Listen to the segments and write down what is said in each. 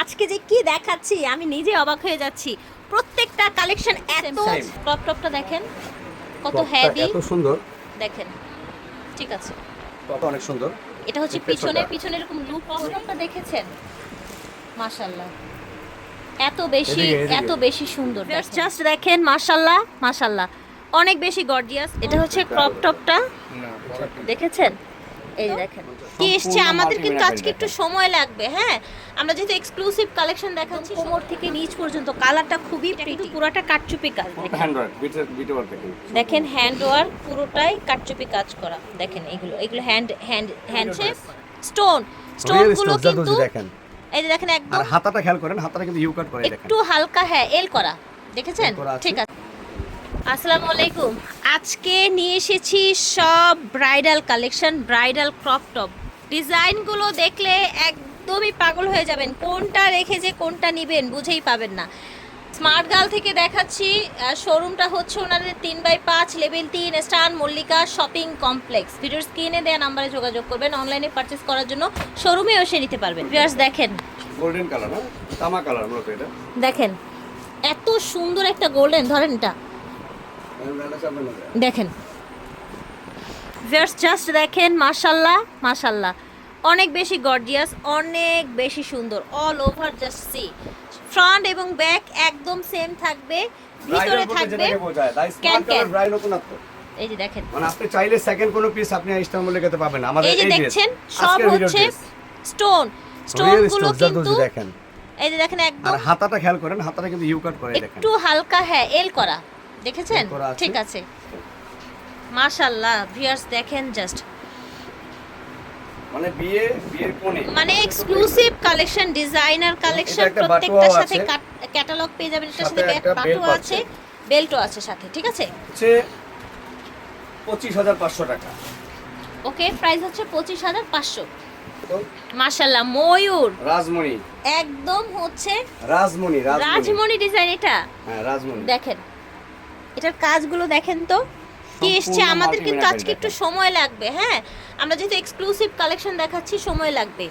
আজকে যে কি দেখাচ্ছি আমি নিজে অবাক হয়ে যাচ্ছি। প্রত্যেকটা কালেকশন এত. ক্রপ টপটা দেখেন কত হেভি এত সুন্দর। দেখেন ঠিক আছে। টপটা অনেক সুন্দর। এটা হচ্ছে পিছনে পিছনে এরকম লুপ প্রবলেমটা দেখেছেন? মাশাআল্লাহ। এত বেশি। এত বেশি সুন্দর জাস্ট দেখেন। মাশাআল্লাহ মাশাআল্লাহ। অনেক বেশি গর্জিয়াস এটা হচ্ছে ক্রপ টপটা দেখেছেন? এই দেখেন কি এসছে? আমাদের কিন্তু আজকে একটু সময় লাগবে হ্যাঁ? আমরা যেহেতু এক্সক্লুসিভ কালেকশন দেখাচ্ছি কোমর থেকে নিচ পর্যন্ত কালারটা খুবই প্রিটি পুরোটা কাটচুপি কাজ দেখেন। হ্যান্ড ওয়ার্ক পুরোটাই কাটচুপি কাজ করা দেখেন এগুলো এগুলো hand hand hand shape stone স্টোনগুলো কিন্তু এই যে দেখেন আর একদম হাতাটা খেয়াল করেন হাতাটা কিন্তু ইউ কাট করে দেখেন। একটু হালকা হ্যাঁ এল করা দেখেছেন। ঠিক আছে। আসসালামু আলাইকুম। আজকে নিয়ে এসেছি সব bridal collection bridal crop top. ডিজাইনগুলো দেখলে একদমই পাগল হয়ে যাবেন। কোনটা রেখে যে কোনটা নেবেন বুঝেই পাবেন না। স্মার্ট গার্ল থেকে দেখাচ্ছি শোরুমটা হচ্ছে ওনাদের তিন বাই পাঁচ লেভেল তিন স্টান মল্লিকা শপিং কমপ্লেক্স। ভিডিওর স্ক্রিনে দেওয়া নাম্বারে যোগাযোগ করবেন অনলাইনে পারচেস করার জন্য শোরুমে এসে নিতে পারবেন। ভিউয়ার্স দেখেন। গোল্ডেন কালার না? তামা কালার মূলত এটা। দেখেন এত সুন্দর একটা গোল্ডেন ধরেন এটা। দেখেন। জাস্ট দেখেন মাশাল্লাহ মাশাল্লাহ। অনেক বেশি গর্জিয়াস অনেক বেশি সুন্দর all over just see front এবং ব্যাক একদম সেম থাকবে ভিতরে থাকবে. ব্রাইড নতুনত্ব এই যে দেখেন। মানে আপনি চাইলে সেকেন্ড কোনো পিস আপনি ইস্তাম্বুলে খেতে পাবেন আমাদের এই যে। দেখছেন সব হচ্ছে স্টোন স্টোনগুলো কিন্তু দেখেন। এই যে দেখেন একদম আর হাতাটা খেয়াল করেন হাতাটা কিন্তু ইউ কাট করে দেখেন। একটু হালকা হ্যাঁ এল করা। দেখেছেন? ঠিক আছে। মাশাল্লাহ ভিউয়ার্স দেখেন জাস্ট মানে বিয়ে বিয়ের কোণে মানে এক্সক্লুসিভ কালেকশন ডিজাইনার কালেকশন প্রত্যেকটার সাথে ক্যাটালগ পেয়ে যাবেন এটার সাথে একটা আছে। বেল্টও আছে সাথে ঠিক আছে? হচ্ছে পঁচিশ হাজার পাঁচশো টাকা। ওকে প্রাইস হচ্ছে পঁচিশ হাজার পাঁচশো। তো? মাশাল্লাহ ময়ূর। রাজমণি। একদম হচ্ছে রাজমণি রাজমণি। ডিজাইন এটা। হ্যাঁ রাজমণি। দেখেন এটার কাজগুলো দেখেন তো। কি এসছে? আমাদের কিন্তু আজকে একটু সময় লাগবে হ্যাঁ? আমরা যেহেতু এক্সক্লুসিভ কালেকশন দেখাচ্ছি সময় লাগবে।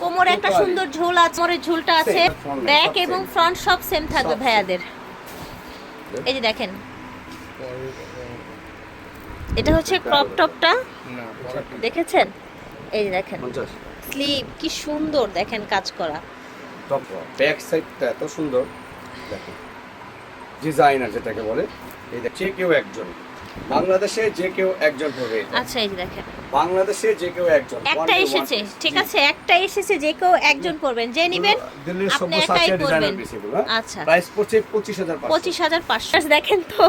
কোমরে একটা সুন্দর ঝোল আছে কোমরের ঝুলটা আছে। ব্যাক এবং ফ্রন্ট সব সেম থাকবে ভাইয়াদের। এই যে দেখেন। এটা হচ্ছে ক্রপ টপটা দেখেছেন? এই যে দেখেন। স্লিভ কি সুন্দর দেখেন কাজ করা। টপ ব্যাক সাইডটা এত সুন্দর। দেখো ডিজাইনার যেটাকে বলে এই যে কেউ একজন। বাংলাদেশে যে কেউ একজন আচ্ছা এই দেখেন। বাংলাদেশে যে কেউ একজন। একটা এসেছে ঠিক আছে? একটা এসেছে যে কেউ একজন পড়বেন। যে নিবেন দিল্লির আপনি সব্য ডিজাইনার করবেন। আচ্ছা। প্রাইস পড়ছে পঁচিশ হাজার পঁচিশ। হাজার পাঁচশো। দেখেন তো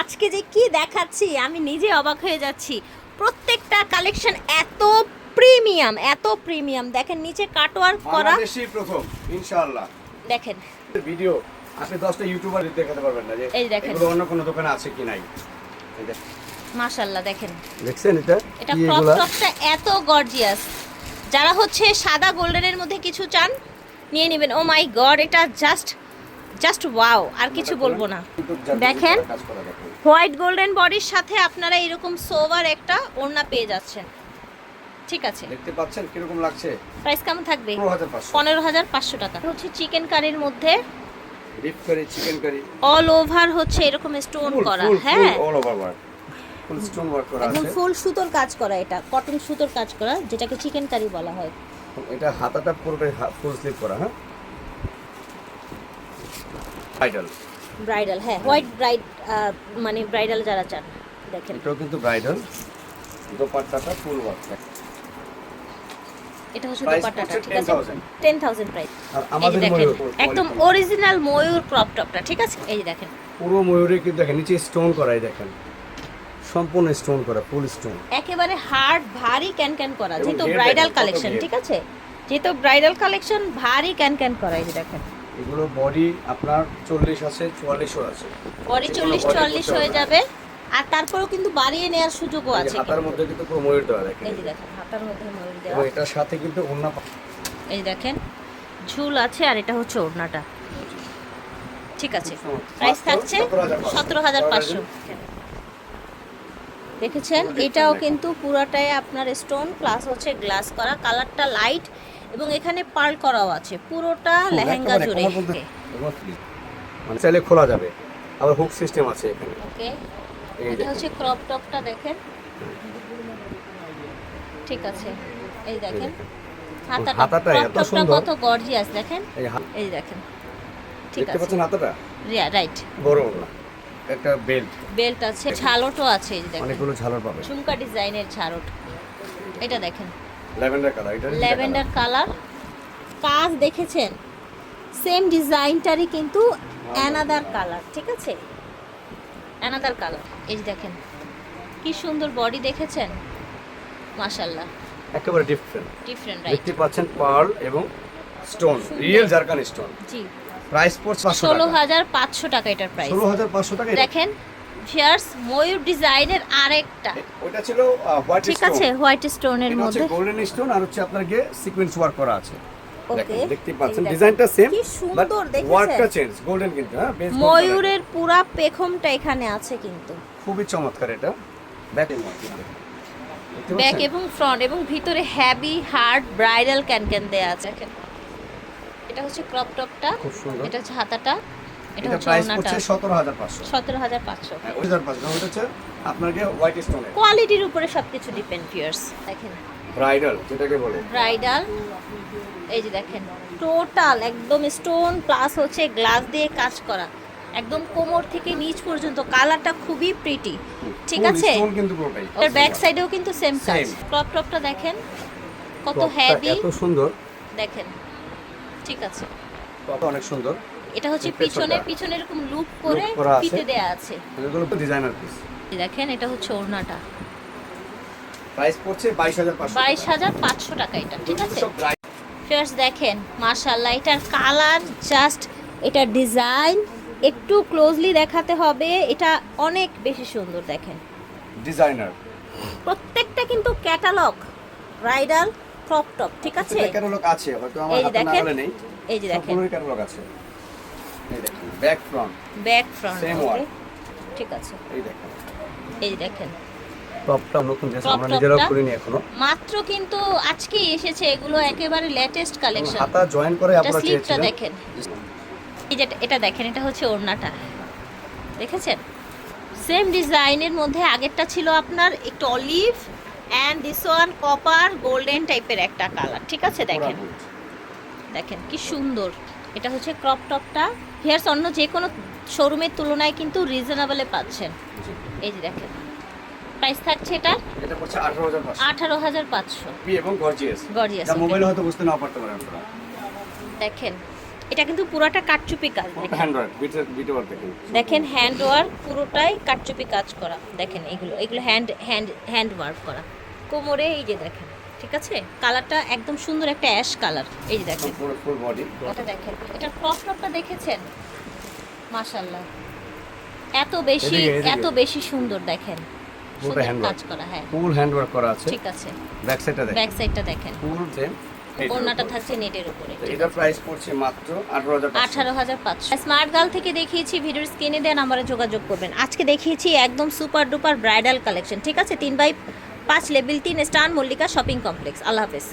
আজকে যে কি দেখাচ্ছি আমি নিজে অবাক হয়ে যাচ্ছি। প্রত্যেকটা কালেকশন এত প্রিমিয়াম এত প্রিমিয়াম দেখেন নিচে কাটওয়ার্ক করা। বাংলাদেশি প্রথম ইনশাআল্লাহ। দেখেন। ভিডিও আপনি দশটা ইউটিউবার দেখাতে পারবেন না যে এই দেখেন। এগুলো অন্য কোনো দোকানে আছে কি নাই। মাশাল্লাহ দেখেন। দেখছেন এটা? এটা ক্রপ টপটা এত গর্জিয়াস যারা হচ্ছে সাদা গোল্ডেনের মধ্যে কিছু চান নিয়ে নেবেন। ও মাই গড এটা জাস্ট জাস্ট ওয়াও আর কিছু বলব না। দেখেন। হোয়াইট গোল্ডেন বডির সাথে আপনারা এরকম সোভার একটা ওড়না পেয়ে যাচ্ছেন। ঠিক আছে। দেখতে পাচ্ছেন কীরকম লাগছে? প্রাইস কেমন থাকবে? পনেরো হাজার পাঁচশো। পনেরো হাজার পাঁচশো টাকা। হচ্ছে চিকেন কারির মধ্যে beef curry chicken curry all over হচ্ছে এরকম স্টোন করা হ্যাঁ? All over work full stone work করা একদম ফুল সুতোর কাজ করা এটা কটন সুতোর কাজ করা যেটাকে চিকেন কারি বলা হয়। এটা হাতাটা পুরোটাই ফুল স্লিভ করা হ্যাঁ? ব্রাইডাল ব্রাইডাল হ্যাঁ হোয়াইট ব্রাইড মানে ব্রাইডাল যারা চান দেখেন। এটাও কিন্তু ব্রাইডাল দোপাট্টাটা ফুল ওয়ার্ক এটা হচ্ছে দোপাট্টাটা ঠিক আছে? টেন থাউজেন্ড প্রাইস এই যে দেখেন একদম অরিজিনাল ময়ূর ক্রপ টপটা ঠিক আছে? এই যে দেখেন। পুরো ময়ূরে কিন্তু দেখেন নিচে স্টোন করাই দেখেন। সম্পূর্ণ স্টোন করা ফুল স্টোন একেবারে হার্ড ভারী ক্যান ক্যান করা যেহেতু ব্রাইডাল কালেকশন ঠিক আছে? যেহেতু ব্রাইডাল কালেকশন ভারী ক্যান ক্যান করা এই যে দেখেন। এগুলো বডি আপনার চল্লিশ আছে চুয়াল্লিশও আছে। যেকোনো চল্লিশ করতে হয়ে যাবে। আর তারপরেও কিন্তু বাড়িয়ে নেওয়ার সুযোগও আছে হাতার মধ্যে কিন্তু পুরো ময়ূর দেওয়া দেখেন। এই যে দেখেন হাতার মধ্যে ময়ূর এবং দেওয়া এটার সাথে কিন্তু অন্য এই দেখেন ঝুল আছে আর এটা হচ্ছে ওড়নাটা। ঠিক আছে প্রাইস থাকছে সতেরো হাজার পাঁচশো। দেখেছেন? এটাও কিন্তু পুরাটাই আপনার স্টোন প্লাস হচ্ছে গ্লাস করা। কালারটা লাইট এবং এখানে পার্ল করাও আছে। পুরোটা লেহেঙ্গা জুড়ে। একদম free। মানে চাইলে খোলা যাবে। আবার হুক সিস্টেম আছে এখানে। ওকে এটা হচ্ছে ক্রপ টপটা দেখেন। ঠিক আছে এই দেখেন। হাতাটা হাতাটা crop এত সুন্দর। কত গর্জিয়াস দেখেন। এই দেখেন। ঠিক আছে। হাতাটা? রাইট বড় একটা বেল্ট বেল্ট আছে ঝালটও আছে এই দেখেন। অনেকগুলো ঝালর পাবে ঝুমকা ডিজাইনের ঝাড়ট এটা দেখেন। ল্যাভেন্ডার কালার এটা ল্যাভেন্ডার কালার কাজ দেখেছেন? সেম ডিজাইনটারই কিন্তু অ্যানাদার কালার ঠিক আছে? অ্যানাদার কালার এই যে দেখেন কি সুন্দর বডি দেখেছেন? মাশাল্লাহ একেবারে ডিফারেন্ট ডিফারেন্ট রাইট দেখতে পাচ্ছেন পার্ল এবং স্টোন রিয়েল জারকান স্টোন জি। প্রাইস পড়ছে পাঁচশো ষোলো টাকা। হাজার পাঁচশো টাকা এটার প্রাইস ষোলো হাজার পাঁচশো টাকা দেখেন ভিয়ার্স ময়ূর ডিজাইনের আরেকটা। ওটা ছিল হোয়াইট স্টোন ঠিক আছে হোয়াইট স্টোনের মধ্যে। গোল্ডেন স্টোন আর হচ্ছে আপনার গিয়ে সিকোয়েন্স ওয়ার্ক করা আছে। দেখতে পাচ্ছেন ডিজাইনটা সেম দেখেছেন? ওয়ার্কটা চেঞ্জ গোল্ডেন কিন্তু হ্যাঁ বেশ ময়ূরের পুরা পেখমটা এখানে আছে কিন্তু। খুবই চমৎকার এটা। ব্যাক ব্যাক এবং ফ্রন্ট এবং ভিতরে heavy hard bridal can can দেয়া আছে। দেখেন। এটা হচ্ছে ক্রপ টপটা এটা হচ্ছে হাতাটা এটা হচ্ছে পাঁচশো। হ্যাঁ হচ্ছে হোয়াইট কোয়ালিটির উপরে সবকিছু ডিপেন্ড ফিয়ার্স দেখেন। ব্রাইডাল যেটাকে বলে। ব্রাইডাল এই যে দেখেন টোটাল একদম স্টোন প্লাস হচ্ছে গ্লাস দিয়ে কাজ করা। একদম কোমর থেকে নিচ পর্যন্ত কালারটা খুবই প্রিটি ঠিক আছে? এর ব্যাক সাইডেও কিন্তু সেম কাজ. ক্রপ টপটা দেখেন কত হেভি এত সুন্দর। দেখেন ঠিক আছে। অনেক সুন্দর। এটা হচ্ছে পিছনে পিছনে এরকম লুপ করে। ফিতে দেয়া আছে। এগুলো তো ডিজাইনার পিস এই দেখেন এটা হচ্ছে ওড়নাটা। প্রাইস পড়ছে বাইশ হাজার পাঁচশো বাইশ হাজার পাঁচশো টাকা এটা ঠিক আছে? ফার্স্ট দেখেন মার্শাল্লাহ এটার কালার জাস্ট এটার ডিজাইন একটু ক্লোজলি দেখাতে হবে এটা অনেক বেশি সুন্দর দেখেন। ডিজাইনার প্রত্যেকটা কিন্তু ক্যাটালগ রাইডাল ক্রপ টপ ঠিক আছে? ক্যাটালগ আছে হয়তো আমার এই যে হাতে নেই। এই যে দেখেন। সবগুলোরই ক্যাটালগ আছে। এই দেখেন back front back front okay ঠিক আছে। এই দেখেন। এই দেখেন। টপটা নতুন ড্রেস আমরা নিজেরাও? করিনি এখনও। মাত্র কিন্তু আজকেই এসেছে এগুলো একেবারে লেটেস্ট কালেকশন হাতা জয়েন করে এটা আপনারা স্লিপটা চেয়েছিলেন। দেখেন। এই যে এটা দেখেন এটা হচ্ছে ওড়নাটা। দেখেছেন? সেম ডিজাইনের মধ্যে আগেরটা ছিল আপনার একটু olive and this one copper golden টাইপের একটা কালার ঠিক আছে দেখেন? দেখেন কি সুন্দর। এটা হচ্ছে ক্রপ টপটা হেয়ার্স অন্য যে কোনো শোরুমের তুলনায় কিন্তু রিজনেবলে পাচ্ছেন। এই যে দেখেন। প্রাইস থাকছে এটা এটা পড়ছে আঠারো হাজার পাঁচশো। আঠারো হাজার পাঁচশো। পি এবং গর্জিয়াস। গর্জিয়াস মোবাইলে হয়তো বুঝতে না পারতে পারেন আপনারা। দেখেন এটা কিন্তু পুরোটা কাটচুপি কাজ দেখেন। হ্যান্ড্রয়েড বিটে ওয়ার্ক দেখেন। দেখেন হ্যান্ড ওয়ার্ক পুরোটাই কাটচুপি কাজ করা দেখেন এগুলো এগুলো হ্যান্ড হ্যান্ড হ্যান্ড ওয়ার্ক করা। কোমরে এই যে দেখেন ঠিক আছে? কালারটা একদম সুন্দর একটা অ্যাশ কালার এই যে দেখেন। পুরো ফুল বডি এটা দেখেন এটা ক্রপ টপটা দেখেছেন? মাশাল্লাহ এত বেশি। এত বেশি সুন্দর দেখেন। পুরোটা হ্যান্ড কাজ করা হ্যাঁ। ফুল হ্যান্ড ওয়ার্ক করা আছে। ঠিক আছে। ব্যাক সাইডটা দেখেন। ব্যাক সাইডটা দেখেন। ফুল সেম ওড়নাটা থাকছে নেটের উপরে। এটা প্রাইস পড়ছে মাত্র আঠারো হাজার আঠারো হাজার পাঁচশো। স্মার্ট গার্ল থেকে দেখিয়েছি ভিডিওর স্ক্রিনে দেন আমরা যোগাযোগ করবেন। আজকে দেখিয়েছি একদম সুপার ডুপার ব্রাইডাল কালেকশন ঠিক আছে? তিন বাই পাঁচ লেভেল তিন স্টার মল্লিকা শপিং কমপ্লেক্স আল্লাহ হাফেজ।